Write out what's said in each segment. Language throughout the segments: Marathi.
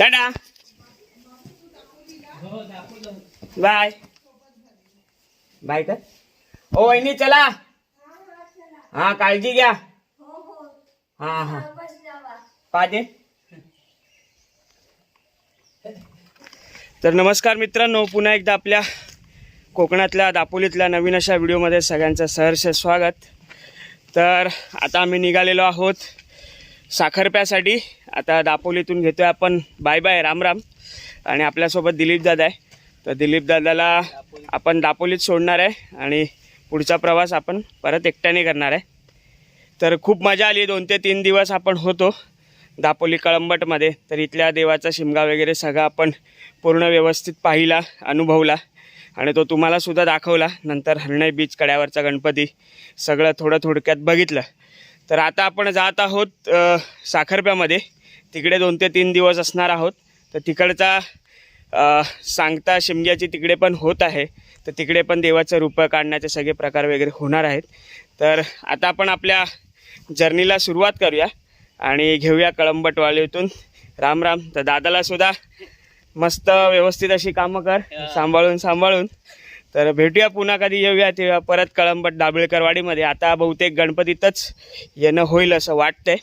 टाटा बाय बाय कर ओ वहिनी चला हा काळजी घ्या हा हा पाजे तर नमस्कार मित्रांनो पुन्हा एकदा आपल्या कोकणातल्या दापोलीतल्या नवीन अशा व्हिडिओमध्ये सगळ्यांचं सहर्ष स्वागत. तर आता आम्ही निघालेलो आहोत साखरप्यासाठी. आता दापोलीतून घेतोय आपण. Bye bye Ram Ram. आणि आपल्यासोबत दिलीप दादा आहे. तर दिलीप दादाला आपण दापोलीत सोडणार आहे आणि पुढचा प्रवास आपण परत एकट्याने करणार आहे. तर खूप मजा आली. दोन ते तीन दिवस आपण होतो दापोली कळंबटमध्ये. तर इथल्या देवाचा शिमगा वगैरे सगळा आपण पूर्ण व्यवस्थित पाहिला अनुभवला. आणि तो तुम्हालासुद्धा दाखवला. नंतर हरणई बीच कड्यावरचा गणपती सगळं थोडं थोडक्यात बघितलं. तर आता आपण जात आहोत साखरप्यामध्ये. तिकडे दोन ते तीन दिवस असणार आहोत. तर तिकडचा सांगता शिमग्याची तिकडे पण होत आहे. तर तिकडे पण देवाचं रूपं काढण्याचे सगळे प्रकार वगैरे होणार आहेत. तर आता आपण आपल्या जर्नीला सुरुवात करूया आणि घेऊया कळंबटवालीतून. राम राम. तर दादाला सुद्धा मस्त व्यवस्थित अशी कामं कर. सांभाळून सांभाळून. तर भेटूया पुन्हा कधी येऊया तेव्हा परत कळंबट दाबिळकरवाडीमध्ये आता बहुतेक गणपतीतच येणं होईल असं वाटतंय.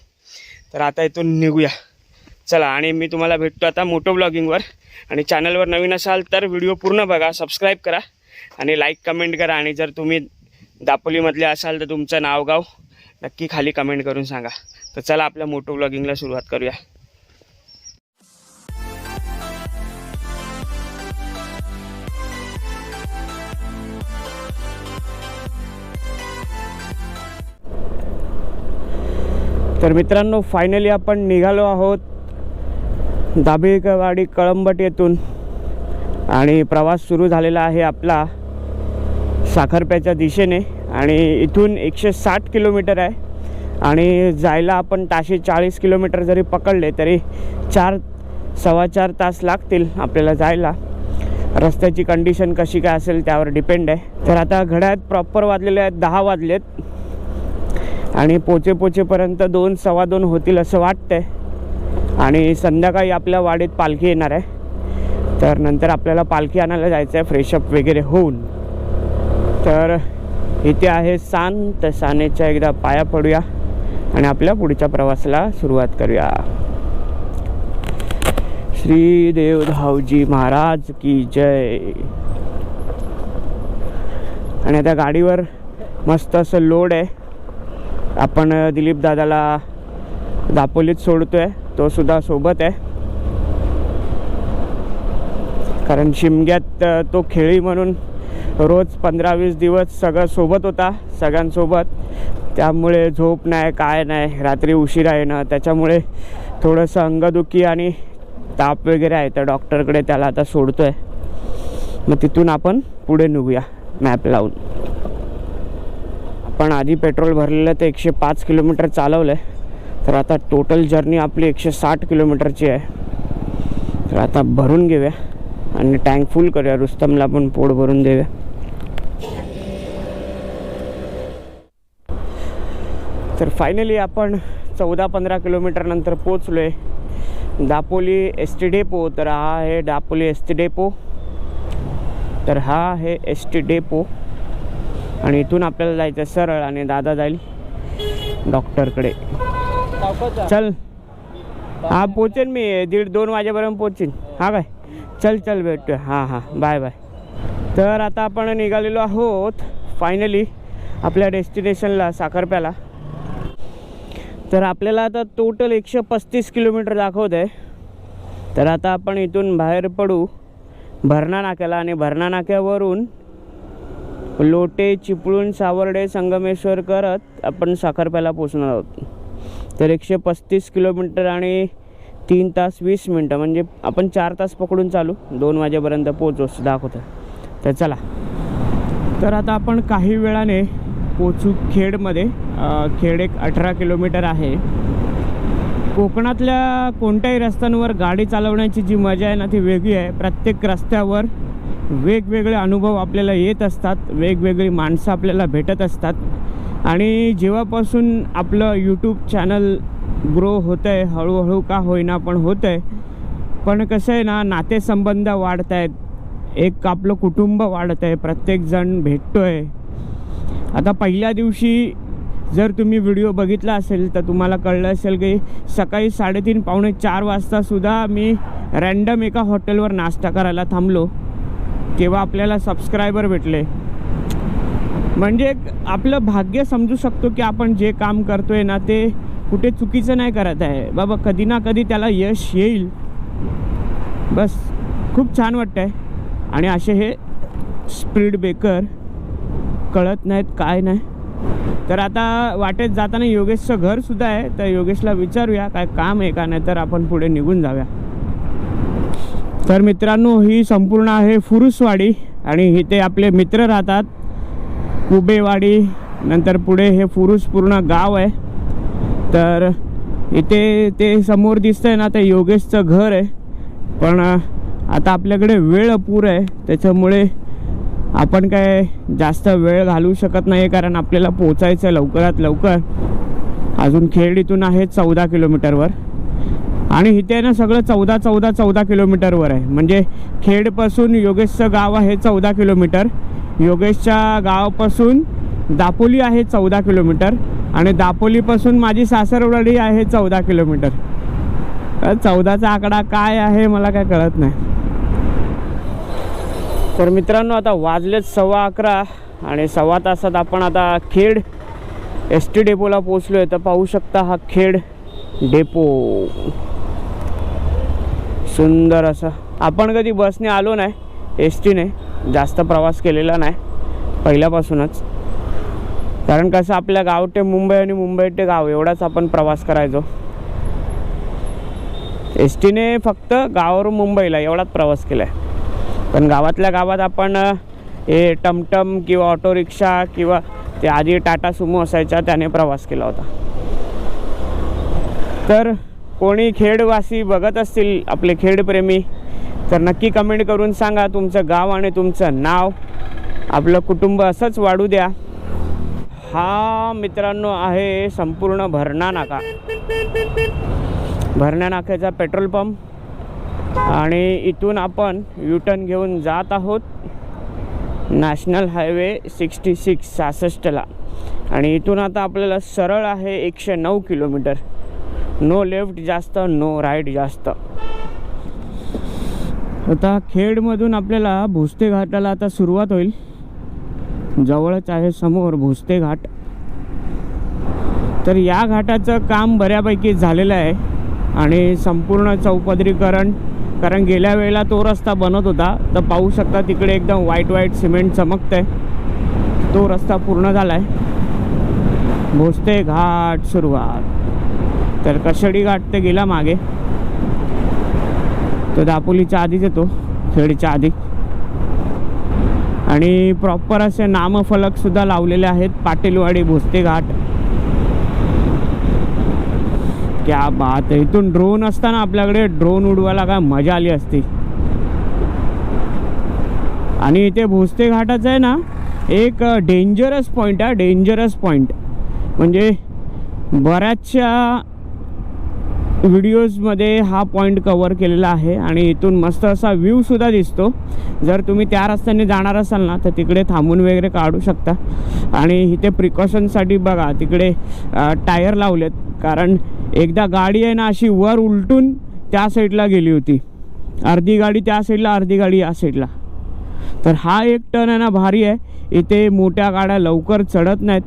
तर आता इथून निघूया. चला आणि मी तुम्हाला भेटतो आता मोटो ब्लॉगिंगवर आणि चॅनलवर नवीन असाल तर व्हिडिओ पूर्ण बघा सबस्क्राईब करा. आणि लाईक कमेंट करा. आणि जर तुम्ही दापोलीमधले असाल तर तुमचं नाव गाव नक्की खाली कमेंट करून सांगा. तर चला आपल्या मोटो ब्लॉगिंगला सुरुवात करूया. तर मित्रांनो फायनली आपण निघालो आहोत दाभिकवाडी कळंबट येथून. आणि प्रवास सुरू झालेला आहे आपला साखरप्याच्या दिशेने. आणि इथून एकशे साठ किलोमीटर आहे. आणि जायला आपण ताशे चाळीस किलोमीटर जरी पकडले तरी चार सव्वा चार तास लागतील आपल्याला जायला. रस्त्याची कंडिशन कशी काय असेल त्यावर डिपेंड आहे. तर आता घड्यात प्रॉपर वाजलेले आहेत दहा वाजलेत. आणि पोचे पोचेपर्यंत दोन सव्वा दोन होतील असं वाटतंय. आणि संध्याकाळी आपल्या वाडीत पालखी येणार आहे. तर नंतर आपल्याला पालखी आणायला जायचं आहे फ्रेशअप वगैरे होऊन. तर इथे आहे सान तर सानेच्या एकदा पाया पडूया आणि आपल्या पुढच्या प्रवासाला सुरुवात करूया. श्री देवधावजी महाराज की जय. आणि आता गाडीवर मस्त असं लोड आहे. आपण दिलीप दादाला दापोलीत सोडतोय. तो सुद्धा सोबत आहे. कारण शिमग्यात तो खेळी म्हणून रोज पंधरा वीस दिवस सगळं सोबत होता सगळ्यांसोबत. त्यामुळे झोप नाही काय नाही रात्री उशिरा येणं. त्याच्यामुळे थोडंसं अंगदुखी आणि ताप वगैरे आहे. तर डॉक्टरकडे त्याला आता सोडतोय. मग तिथून आपण पुढे निघूया मॅप लावून. पण आधी पेट्रोल भरलेलं ते एकशे पाच किलोमीटर चालवलं आहे तर आता टोटल जर्नी आपली एकशे साठ किलोमीटरची आहे. तर आता भरून घेऊया आणि टँक फुल करूया. रुस्तमला पण पोट भरून देऊया. तर फायनली आपण चौदा पंधरा किलोमीटरनंतर पोचलो आहे दापोली एस टी डेपो तर हा आहे दापोली एस टी डेपो तर हा आहे एस टी डेपो आणि इथून आपल्याला जायचं आहे सरळ आणि दादा जाईल डॉक्टरकडे. चल. हा पोचेन मी. दीड दोन वाजेपर्यंत पोचेन. हा काय? चल चल भेटूया. हां हां. Bye bye. तर आता आपण निघालेलो आहोत फायनली आपल्या डेस्टिनेशनला साखरप्याला. तर आपल्याला आता टोटल एकशे पस्तीस किलोमीटर दाखवत आहे. तर आता आपण इथून बाहेर पडू. भरणा नाक्याला आणि भरणा नाक्यावरून लोटे चिपळूण सावर्डे संगमेश्वर करत आपण साखरप्याला पोचणार आहोत. तर एकशे पस्तीस किलोमीटर आणि तीन तास वीस मिनटं म्हणजे आपण चार तास पकडून चालू. दोन वाजेपर्यंत पोचू दाखवतो दाखवतं तर चला. तर आता आपण काही वेळाने पोचू खेडमध्ये. खेड एक अठरा किलोमीटर आहे. कोकणातल्या कोणत्याही रस्त्यांवर गाडी चालवण्याची जी मजा आहे ना ती वेगळी आहे. प्रत्येक रस्त्यावर वेगवेगळे अनुभव आपल्याला येत असतात वेगवेगळी माणसं आपल्याला भेटत असतात. आणि जेव्हापासून आपलं यूट्यूब चॅनल ग्रो होतं आहे हळूहळू का होईना पण होतं आहे पण कसं आहे ना नातेसंबंध वाढत आहेत एक आपलं कुटुंब वाढत आहे प्रत्येकजण भेटतो आहे आता पहिल्या दिवशी जर तुम्ही व्हिडिओ बघितला असेल तर तुम्हाला कळलं असेल की सकाळी साडेतीन पावणे चार वाजतासुद्धा मी रॅन्डम एका हॉटेलवर नाश्ता करायला थांबलो. किंवा आपल्याला सबस्क्रायबर भेटले. म्हणजे एक आपलं भाग्य समजू शकतो की आपण जे काम करतोय ना ते कुठे चुकीचं नाही करत आहे. बाबा कधी ना कधी त्याला यश येईल. बस खूप छान वाटतं आहे आणि असे हे स्पीड ब्रेकर कळत नाहीत काय नाही. तर आता वाटेत जाताना योगेशचं घरसुद्धा आहे तर योगेशला विचारूया काय काम आहे का नाही तर आपण पुढे निघून जाऊया. तर मित्रांनो ही संपूर्ण आहे फुरुसवाडी आणि इथे आपले मित्र राहतात. कुबेवाडी नंतर पुढे हे फुरुस पूर्ण गाव आहे. तर इथे ते समोर दिसतंय ना ते योगेशचं घर आहे. पण आता आपल्याकडे वेळ अपूर आहे. त्याच्यामुळे आपण काय जास्त वेळ घालवू शकत नाही कारण आपल्याला पोचायचं आहे लवकरात लवकर. अजून खेड इथून आहे चौदा किलोमीटरवर. आणि इथे ना सगळं चौदा चौदा चौदा किलोमीटरवर आहे. म्हणजे खेडपासून योगेशचं गाव आहे चौदा किलोमीटर. योगेशच्या गावापासून दापोली आहे चौदा किलोमीटर. आणि दापोलीपासून माझी सासरवाडी आहे चौदा किलोमीटर. चौदाचा आकडा काय आहे मला काय कळत नाही. तर मित्रांनो आता वाजलेत सव्वा अकरा आणि सव्वा तासात आपण आता खेड एस टी डेपोला पोचलो आहे तर पाहू शकता हा खेड डेपो. सुंदर असं. आपण कधी बसने आलो नाही एस टीने जास्त प्रवास केलेला नाही पहिल्यापासूनच. कारण कसं आपल्या गाव ते मुंबई आणि मुंबई ते गाव एवढाच आपण प्रवास करायचो. एस टीने फक्त गावावरून मुंबईला एवढाच प्रवास केला आहे पण गावातल्या गावात आपण हे टमटम किंवा ऑटो रिक्षा किंवा ते आधी टाटा सुमो असायच्या त्याने प्रवास केला होता. तर कोणी खेडवासी बघत असतील आपले खेडप्रेमी तर नक्की कमेंट करून सांगा तुमचं गाव आणि तुमचं नाव. आपलं कुटुंब असंच वाढू द्या. हा मित्रांनो आहे संपूर्ण भरणा नाका भरण्या नाक्याचा पेट्रोल पंप. आणि इथून आपण युटर्न घेऊन जात आहोत. नॅशनल हायवे सिक्स्टी सिक्स सहासष्टला आणि इथून आता आपल्याला सरळ आहे एकशे नऊ किलोमीटर. नो लेफ्ट जास्त नो राईट जास्त. आता खेडमधून आपल्याला भुसते घाटाला आता सुरुवात होईल. जवळच आहे समोर भुसते घाट. तर या घाटाचं काम बऱ्यापैकी झालेलं आहे आणि संपूर्ण चौपदरीकरण कारण गेल्या वेळेला तो रस्ता बनत होता. तर पाहू शकता तिकडे एकदम व्हाईट व्हाईट सिमेंट चमकतंय. तो रस्ता पूर्ण झाला आहे भोसते घाट सुरुवात. तर कशेडी घाट ते गेला मागे. तो दापोलीच्या आधीच येतो खेडच्या आधी. आणि प्रॉपर असे नामफलक सुद्धा लावलेले आहेत पाटीलवाडी भोसते घाट. क्या बात आहे. इथून ड्रोन असताना आपल्याकडे ड्रोन उडवायला काय मजा आली असती. आणि इथे भोसते घाटाचं आहे ना एक डेंजरस पॉईंट आहे डेंजरस पॉईंट म्हणजे बऱ्याचशा व्हिडिओजमध्ये हा पॉईंट कवर केलेला आहे आणि इथून मस्त असा व्ह्यूसुद्धा दिसतो. जर तुम्ही त्या रस्त्याने जाणार असाल ना तर तिकडे थांबून वगैरे काढू शकता. आणि इथे प्रिकॉशनसाठी बघा तिकडे टायर लावलेत. कारण एकदा गाडी आहे ना अशी वर उलटून त्या साईडला गेली होती. अर्धी गाडी त्या साईडला अर्धी गाडी या साईडला तर हा एक टर्न आहे ना भारी आहे. इथे मोठ्या गाड्या लवकर चढत नाहीत.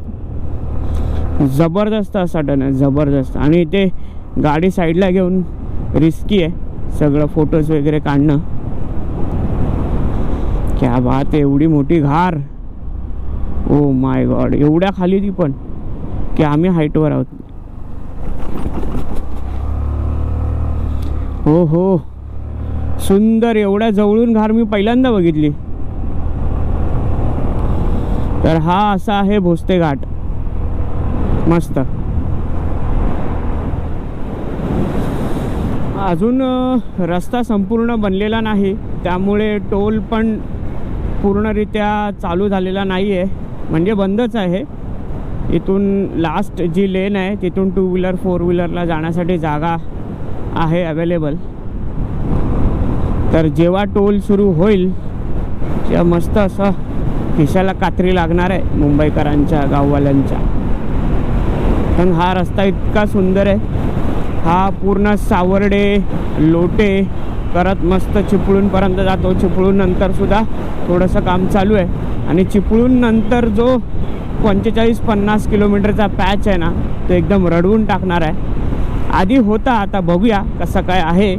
जबरदस्त असा टर्न आहे जबरदस्त. आणि इथे गाडी साईडला घेऊन रिस्की आहे. सगळं फोटोज वगैरे काढणं. क्या बात एवढी मोठी घार. ओ माय गॉड एवढ्या खाली ती पण. की आम्ही हाईटवर आहोत. हो हो. सुंदर एवढ्या जवळून घार मी पहिल्यांदा बघितली. तर हा असा आहे भोसते घाट. मस्त. अजून रस्ता संपूर्ण बनलेला नाही. त्यामुळे टोल पण पूर्णरित्या चालू झालेला नाही आहे म्हणजे बंदच आहे. इथून लास्ट जी लेन आहे तिथून टू व्हीलर फोर व्हीलरला जाण्यासाठी जागा आहे अवेलेबल तर जेव्हा टोल सुरू होईल तेव्हा मस्त असं खिशाला कात्री लागणार आहे मुंबईकरांच्या गाववाल्यांच्या. पण हा रस्ता इतका सुंदर आहे. हा पूर्ण सावर्डे लोटे करत मस्त चिपळूणपर्यंत जातो. चिपळूण नंतरसुद्धा थोडंसं काम चालू आहे. आणि चिपळूण नंतर जो पंचेचाळीस पन्नास किलोमीटरचा पॅच आहे ना तो एकदम रडवून टाकणार आहे. आधी होता आता बघूया कसं काय आहे.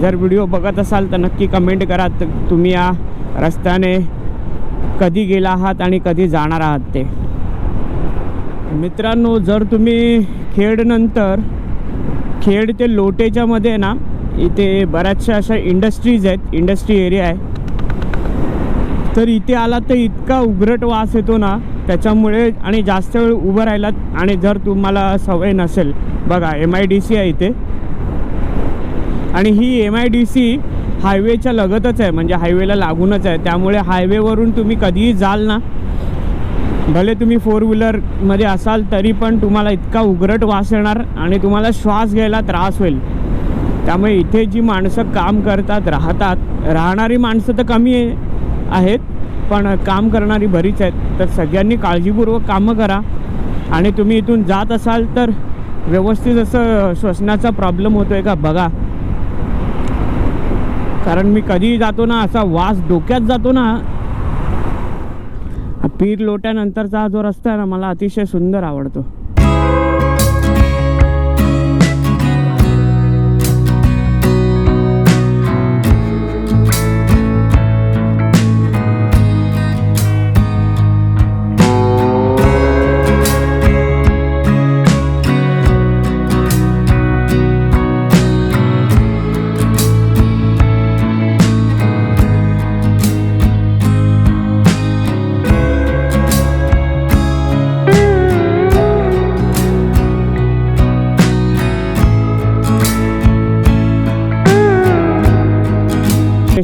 जर व्हिडिओ बघत असाल तर नक्की कमेंट करा. तुम्ही या रस्त्याने कधी गेला आहात आणि कधी जाणार आहात ते. मित्रांनो जर तुम्ही खेडनंतर खेड ते लोटेच्या मध्ये ना इथे बऱ्याचशा अशा इंडस्ट्रीज आहेत इंडस्ट्री एरिया आहे. तर इथे आला तर इतका उघरट वास येतो ना त्याच्यामुळे आणि जास्त वेळ उभं राहिलात आणि जर तुम्हाला सवय नसेल बघा एम आय डी सी आहे इथे. आणि ही एम आय डी सी हायवेच्या लगतच आहे म्हणजे हायवेला लागूनच आहे. त्यामुळे हायवेवरून तुम्ही कधीही जाल ना भले तुम्ही फोर व्हीलरमध्ये असाल तरी पण तुम्हाला इतका उघरट वास येणार आणि तुम्हाला श्वास घ्यायला त्रास होईल. त्यामुळे इथे जी माणसं काम करतात राहतात राहणारी माणसं तर कमी आहे- आहेत पण काम करणारी बरीच आहेत. तर सगळ्यांनी काळजीपूर्वक कामं करा आणि तुम्ही इथून जात असाल तर व्यवस्थित असं श्वसनाचा प्रॉब्लेम होतो आहे का बघा. कारण मी कधीही जातो ना असा वास डोक्यात जातो ना पीर लोट्यानंतरचा जो रस्ता आहे ना मला अतिशय सुंदर आवडतो.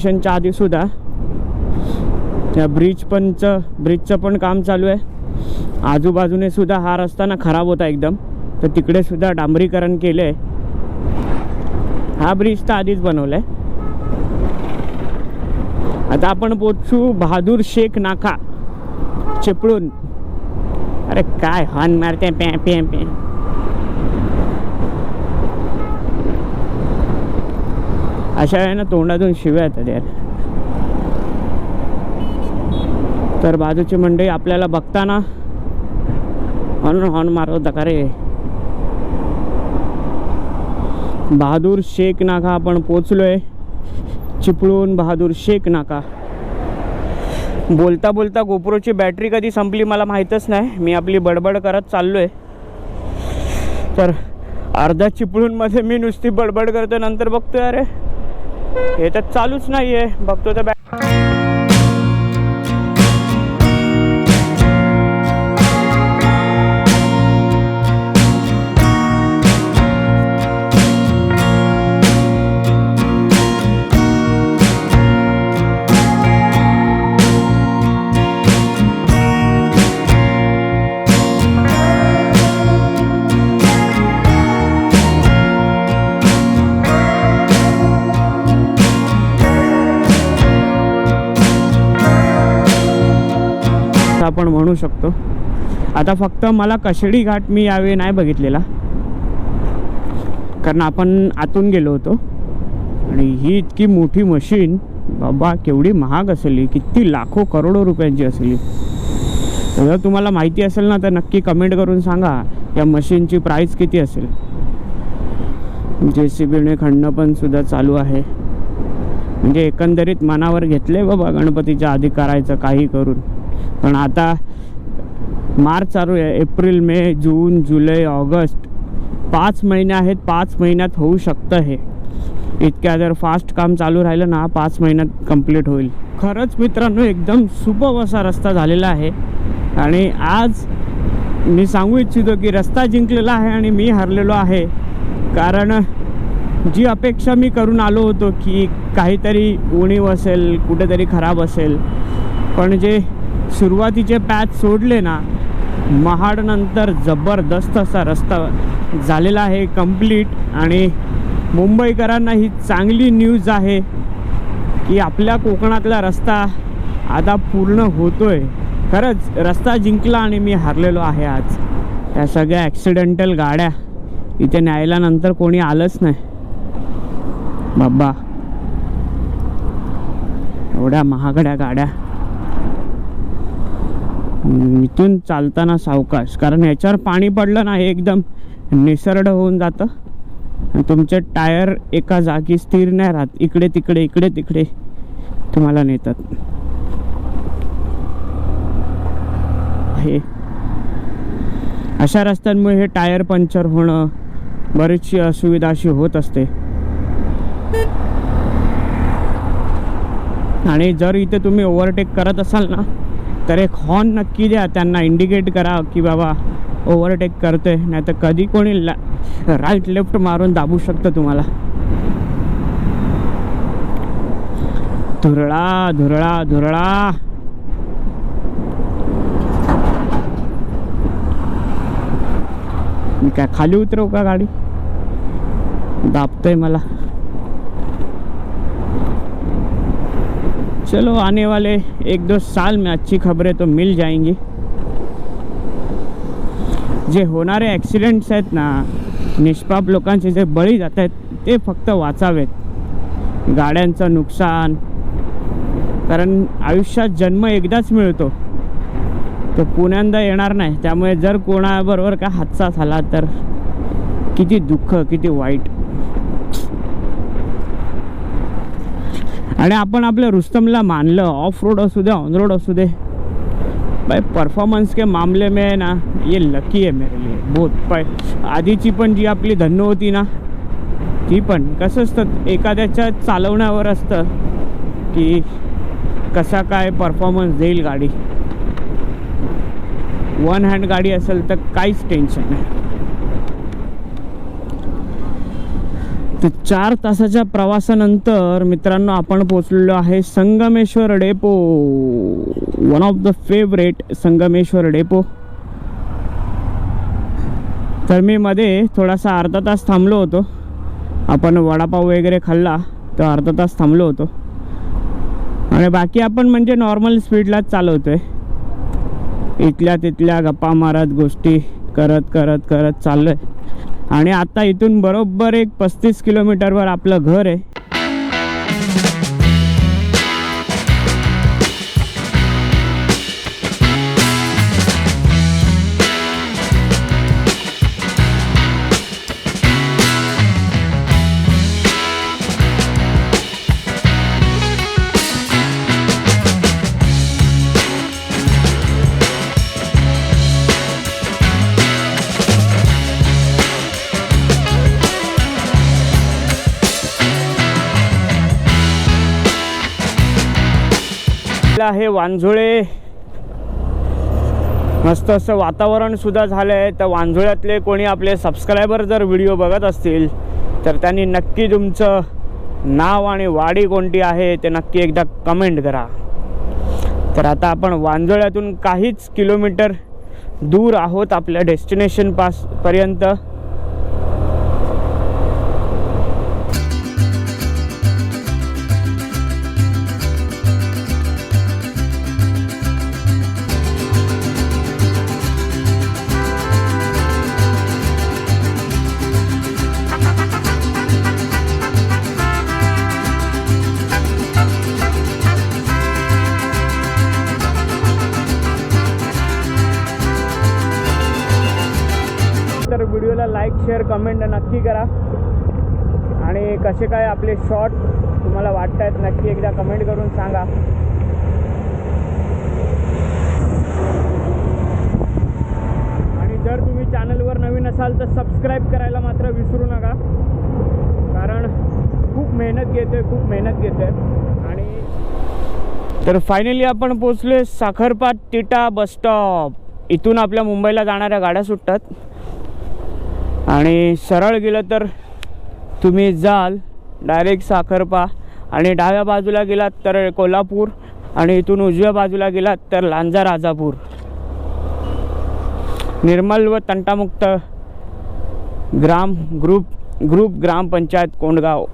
स्टेशनच्या आधी सुद्धा. त्या ब्रिज पणचं ब्रिजचं पण काम चालू आहे. आजूबाजूने सुद्धा हा रस्ता ना खराब होता एकदम. तर तिकडे सुद्धा डांबरीकरण केलं आहे हा ब्रिज तर आधीच बनवला आहे आता आपण पोचू बहादूर शेख नाका. चिपळून अरे काय हॉर्न मारते पॅ पॅ पॅ अशा आहे ना तोंडातून शिव्या येतात यार. तर बाजूची मंडळी आपल्याला बघताना हॉर्न हॉर्न मारवता का रे? बहादूर शेख नाका आपण पोचलोय. चिपळून बहादूर शेख नाका. बोलता बोलता गोप्रोची बॅटरी कधी संपली मला माहीतच नाही. मी आपली बडबड करत चाललोय. तर अर्धा चिपळूणमध्ये मी नुसती बडबड करतो नंतर बघतोय अरे. हे तर चालूच नाहीये. बघतो तर बॅ आपण म्हणू शकतो. आता फक्त मला कशेडी घाट मी यावेळी नाही बघितलेला. कारण आपण आतून गेलो होतो. आणि ही इतकी मोठी मशीन बाबा केवढी महाग असेल किती लाखो करोडो रुपयांची असेल. जर तुम्हाला माहिती असेल ना तर नक्की कमेंट करून सांगा या मशीनची प्राईस किती असेल. जे सी बीने खणणं पण सुद्धा चालू आहे. म्हणजे एकंदरीत मनावर घेतले बाबा गणपतीच्या आधी करायचं काही करून. पण आता मार्च चालू आहे एप्रिल मे जून जुलै ऑगस्ट. पाच महिने आहेत पाच महिन्यात होऊ शकतं हे. इतक्या जर फास्ट काम चालू राहिलं ना पाच महिन्यात कंप्लीट होईल. खरंच मित्रांनो एकदम सुबह असा रस्ता झालेला आहे. आणि आज मी सांगू इच्छितो की रस्ता जिंकलेला आहे आणि मी हरलेलो आहे. कारण जी अपेक्षा मी करून आलो होतो की काहीतरी उणीव असेल कुठेतरी खराब असेल. पण जे सुरुवातीचे पॅच सोडले ना महाडनंतर जबरदस्त असा रस्ता झालेला आहे कंप्लीट आणि मुंबईकरांना ही चांगली न्यूज आहे की आपल्या कोकणातला रस्ता आता पूर्ण होतोय. खरंच रस्ता जिंकला आणि मी हारलेलो आहे आज. त्या सगळ्या ॲक्सिडेंटल गाड्या इथे न्यायला नंतर कोणी आलंच नाही. बाबा एवढ्या महागड्या गाड्या. इथून चालताना सावकाश. कारण याच्यावर पाणी पडलं ना हे एकदम निसरड होऊन जातं. आणि तुमचे टायर एका जागी स्थिर नाही राहत. इकडे तिकडे इकडे तिकडे तुम्हाला नेतात. हे. अशा रस्त्यांमुळे हे टायर पंक्चर होणं बरीचशी असुविधा अशी होत असते. आणि जर इथे तुम्ही ओव्हरटेक करत असाल ना तर एक हॉर्न नक्की द्या त्यांना इंडिकेट करा की बाबा ओव्हरटेक करते नाही तर कधी कोणी राईट लेफ्ट मारून दाबू शकतं तुम्हाला. धुरळा धुरळा धुरळा. मी काय खाली उतरव का गाडी? दाबतंय मला. चलो आने वाले एक दो साल में अच्छी खबरें तो मिल जाएंगी। जे होणारे ॲक्सिडेंट्स आहेत ना निष्पाप लोकांचे जे बळी जात आहेत ते फक्त वाचावेत. गाड्यांचं नुकसान. कारण आयुष्यात जन्म एकदाच मिळतो. तो पुण्यांदा येणार नाही. त्यामुळे जर कोणाबरोबर का हादसा झाला तर किती दुःख किती वाईट. आणि आपण आपल्या रुस्तमला मानलं. ऑफ रोड असू दे ऑन रोड असू दे. भाई परफॉर्मन्स के मामले में ना ये लकी है मेरे लिए. बहुत पाय आधीची पण जी आपली धन्य होती ना ती पण. कसं असतं एखाद्याच्या चालवण्यावर असतं की कसा काय परफॉर्मन्स देईल गाडी. वन हँड गाडी असेल तर काहीच टेन्शन नाही. तर चार तासाच्या प्रवासानंतर मित्रांनो आपण पोचलेलो आहे Sangameshwar depot. One of the favourite Sangameshwar depot. तर मी मध्ये थोडासा अर्धा तास थांबलो होतो. आपण वडापाव वगैरे खाल्ला तर अर्धा तास थांबलो होतो. आणि बाकी आपण म्हणजे नॉर्मल स्पीडलाच चालवतोय. इथल्या तिथल्या गप्पा मारत गोष्टी करत करत करत चाललोय. आणि आता इथून बरोबर एक पस्तीस किलोमीटरवर आपलं घर आहे. आपलं आहे वांझुळे. मस्त असं वातावरण सुद्धा झालं आहे तर वांझोळ्यातले कोणी आपले सबस्क्रायबर जर व्हिडिओ बघत असतील तर त्यांनी नक्की तुमचं नाव आणि वाडी कोणती आहे ते नक्की एकदा कमेंट करा. तर आता आपण वांजोळ्यातून काहीच किलोमीटर दूर आहोत आपल्या डेस्टिनेशन पास पर्यंत. नक्की करा. आणि कसे काय आपले शॉट तुम्हाला वाटत आहेत नक्की एकदा कमेंट करून सांगा. आणि जर तुम्ही चॅनलवर नवीन असाल तर सबस्क्राईब करायला मात्र विसरू नका. कारण खूप मेहनत घेते खूप मेहनत घेते आणि तर फायनली आपण पोचलोय साखरपात टिटा बस स्टॉप इथून आपल्या मुंबईला जाणाऱ्या गाड्या सुटतात. आणि सरळ गेलं तर तुम्ही जाल डायरेक्ट साखरपा. आणि डाव्या बाजूला गेलात तर कोल्हापूर आणि इथून उजव्या बाजूला गेलात तर लांजा राजापूर. निर्मल व तंटामुक्त ग्राम ग्रुप ग्रुप ग्रामपंचायत कोंडगाव.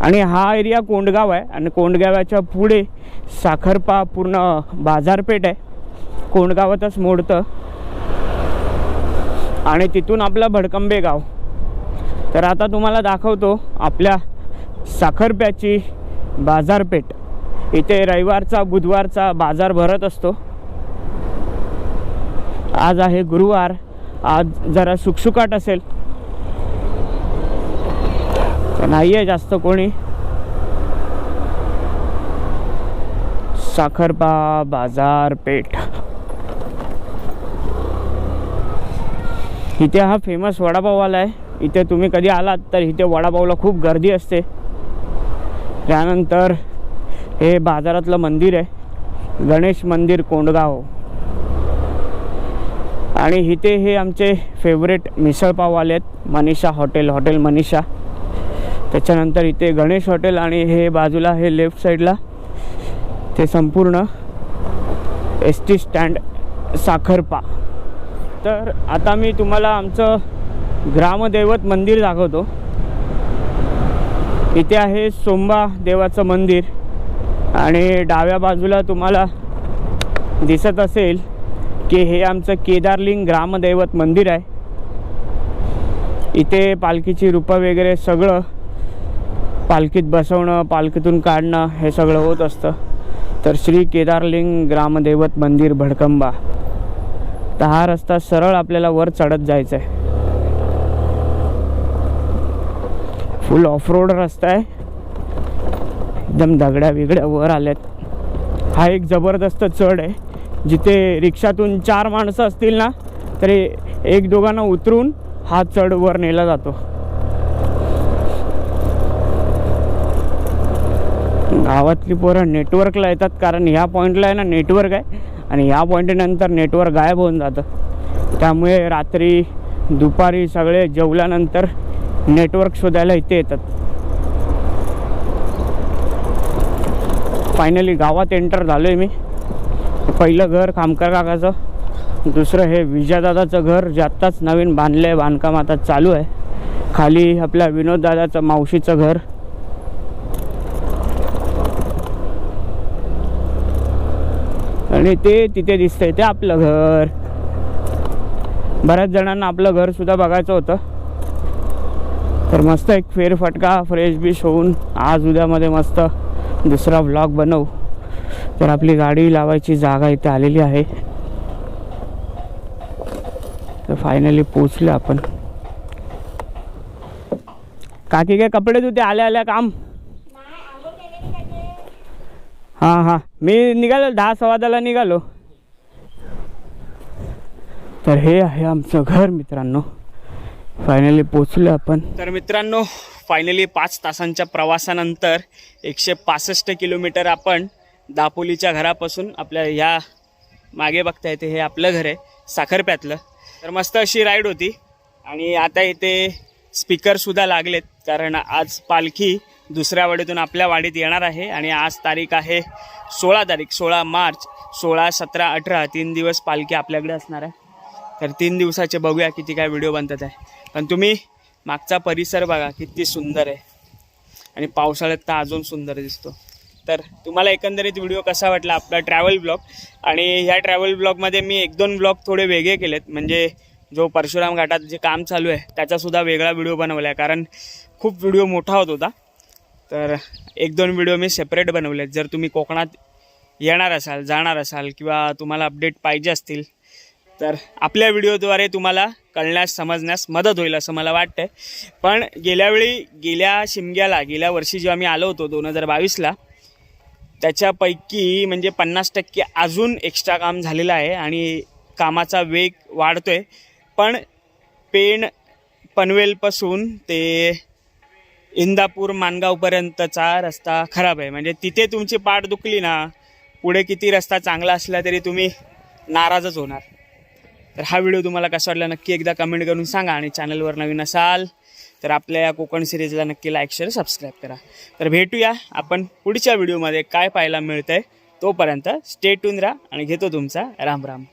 आणि हा एरिया कोंडगाव आहे आणि कोंडगावाच्या पुढे साखरपा पूर्ण बाजारपेठ आहे. कोंडगावातच मोडतं. आणि तिथून आपलं भडकंबे गाव. तर आता तुम्हाला दाखवतो आपल्या साखरप्याची बाजारपेठ. इथे रविवारचा बुधवारचा बाजार भरत असतो. आज आहे गुरुवार. आज जरा सुकसुकाट असेल. नाही आहे जास्त कोणी. साखरपा बाजारपेठ. इथे हा फेमस वडापाववाला आहे. इथे तुम्ही कधी आलात तर इथे वडापावला खूप गर्दी असते. त्यानंतर हे बाजारातलं मंदिर आहे. गणेश मंदिर कोंडगाव. आणि इथे हे आमचे फेवरेट मिसळपाववाले आहेत. Manisha hotel hotel Manisha. त्याच्यानंतर इथे गणेश हॉटेल आणि हे बाजूला हे लेफ्ट साईडला ते संपूर्ण एस टी स्टँड साखरपा. तर आता मी तुम्हाला आमचं ग्रामदैवत मंदिर दाखवतो. इथे आहे सोंबा देवाचं मंदिर आणि डाव्या बाजूला तुम्हाला दिसत असेल की हे आमचं केदारलिंग ग्रामदैवत मंदिर आहे. इथे पालखीची रूपं वगैरे सगळं पालखीत बसवणं पालखीतून काढणं हे सगळं होत असतं. तर श्री केदारलिंग ग्रामदैवत मंदिर भडकंबा. तर हा रस्ता सरळ आपल्याला वर चढत जायचा आहे फुल ऑफ रोड रस्ता आहे. एकदम दगड्या बिगड्या वर आल्यात हा एक जबरदस्त चढ आहे. जिथे रिक्षातून चार माणसं असतील ना तरी एक दोघांना उतरून हा चढ वर नेला जातो. गावातली पोरं नेटवर्कला येतात कारण ह्या पॉईंटला आहे ना नेटवर्क आहे. आणि ह्या पॉईंटनंतर नेटवर्क गायब होऊन जातं. त्यामुळे रात्री दुपारी सगळे जेवल्यानंतर नेटवर्क शोधायला इथे येतात. फायनली गावात एंटर झालो आहे मी. पहिलं घर खामकर काकाचं. दुसरं हे विजयदादाचं घर जे आत्ताच नवीन बांधलं आहे बांधकाम आता चालू आहे. खाली आपल्या विनोददादाचं मावशीचं घर. आणि ते तिथे दिसतंय ते आपलं घर. बऱ्याच जणांना आपलं घर सुद्धा बघायचं होतं. तर मस्त एक फेरफटका फ्रेश बिश होऊन आज उद्यामध्ये मस्त दुसरा ब्लॉग बनवू. तर आपली गाडी लावायची जागा इथे आलेली आहे. तर फायनली पोचलो आपण. काकी काय कपडे धुते? आल्या आल्या काम. हां हां. मी निघालो दहा सवादाला निघालो. तर हे आहे आमचं घर मित्रांनो. फायनली पोचलो आपण. तर मित्रांनो फायनली पाच तासांच्या प्रवासानंतर एकशे पासष्ट किलोमीटर आपण दापोलीच्या घरापासून आपल्या ह्या मागे बघता येते हे आपलं घर आहे साखरप्यातलं. तर मस्त अशी राईड होती. आणि आता इथे स्पीकरसुद्धा लागलेत कारण आज पालखी दुसऱ्या वाडीतून आपल्या वाडीत येणार आहे आणि आज तारीख आहे सोळा तारीख सोळा मार्च सोळा सतरा अठरा तीन दिवस पालखी आपल्याकडे असणार आहे. तर तीन दिवसाचे बघूया किती काय व्हिडिओ बनतात आहे. पण तुम्ही मागचा परिसर बघा किती सुंदर आहे. आणि पावसाळ्यात तर अजून सुंदर दिसतो. तर तुम्हाला एकंदरीत व्हिडिओ कसा वाटला आपला ट्रॅव्हल ब्लॉग आणि ह्या ट्रॅव्हल ब्लॉगमध्ये मी एक दोन ब्लॉग थोडे वेगळे केलेत. म्हणजे जो परशुराम घाटात जे काम चालू आहे त्याचासुद्धा वेगळा व्हिडिओ बनवला आहे कारण खूप व्हिडिओ मोठा होत होता. तर एक दोन व्हिडिओ मी सेपरेट बनवलेत. जर तुम्ही कोकणात येणार असाल जाणार असाल किंवा तुम्हाला अपडेट पाहिजे असतील तर आपल्या व्हिडिओद्वारे तुम्हाला कळण्यास समजण्यास मदत होईल असं मला वाटतं पण गेल्यावेळी गेल्या शिमग्याला गेल्या वर्षी जेव्हा मी आलो होतो दोन हजार बावीसला त्याच्यापैकी म्हणजे पन्नास टक्के अजून एक्स्ट्रा काम झालेलं आहे आणि कामाचा वेग वाढतो आहे पण पेण पनवेलपासून ते इंदापूर माणगावपर्यंतचा रस्ता खराब आहे. म्हणजे तिथे तुमची पाठ दुखली ना पुढे किती रस्ता चांगला असला तरी तुम्ही नाराजच होणार. तर हा व्हिडिओ तुम्हाला कसा वाटला नक्की एकदा कमेंट करून सांगा आणि चॅनलवर नवीन असाल तर आपल्या या कोकण सिरीजला नक्की लाईक शेअर सबस्क्राईब करा. तर भेटूया आपण पुढच्या व्हिडिओमध्ये काय पाहायला मिळतं आहे तोपर्यंत स्टे टून राहा आणि घेतो तुमचा राम राम